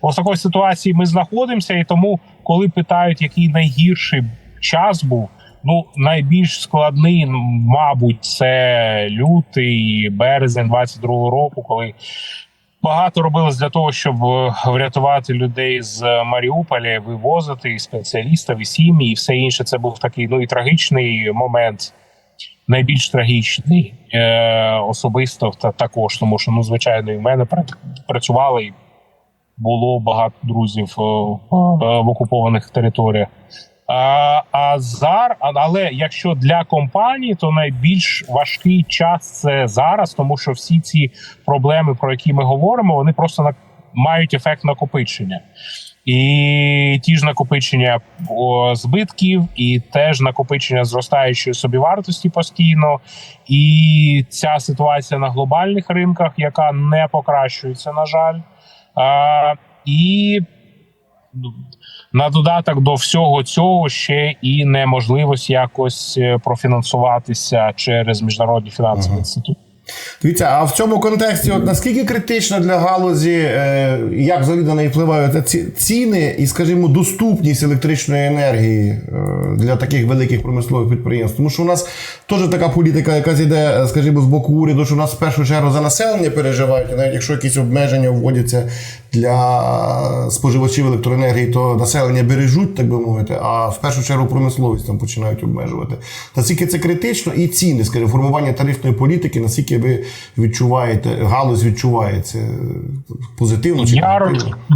ось такої ситуації ми знаходимося, і тому, коли питають, який найгірший час був. Ну, найбільш складний, мабуть, це лютий, березень 22-го року, коли багато робилось для того, щоб е, врятувати людей з Маріуполя, вивозити і спеціалістів, і сім'ї, і все інше. Це був такий ну і трагічний момент, найбільш трагічний е, особисто та також, тому що ну, звичайно, і в мене працювали було багато друзів е, в окупованих територіях. А, а зар, але якщо для компанії, то найбільш важкий час це зараз, тому що всі ці проблеми, про які ми говоримо, вони просто на, мають ефект накопичення. І ті ж накопичення збитків, і теж накопичення зростаючої собівартості постійно. І ця ситуація на глобальних ринках, яка не покращується, на жаль. А, і ну, на додаток до всього цього ще і неможливість якось е, профінансуватися через міжнародні фінансові Ага. інститути. Дивіться, а в цьому контексті, от наскільки критично для галузі, е, як взагалі на неї впливають ці ціни і, скажімо, доступність електричної енергії е, для таких великих промислових підприємств? Тому що у нас теж така політика, яка йде, скажімо, з боку уряду, що у нас в першу чергу за населення переживають, навіть якщо якісь обмеження вводяться для споживачів електроенергії, то населення бережуть, так би мовити, а в першу чергу промисловість там починають обмежувати. Наскільки це критично, і ціни, скажімо, формування тарифної політики, наскільки ви відчуваєте, галузь відчуває це позитивно чи Я?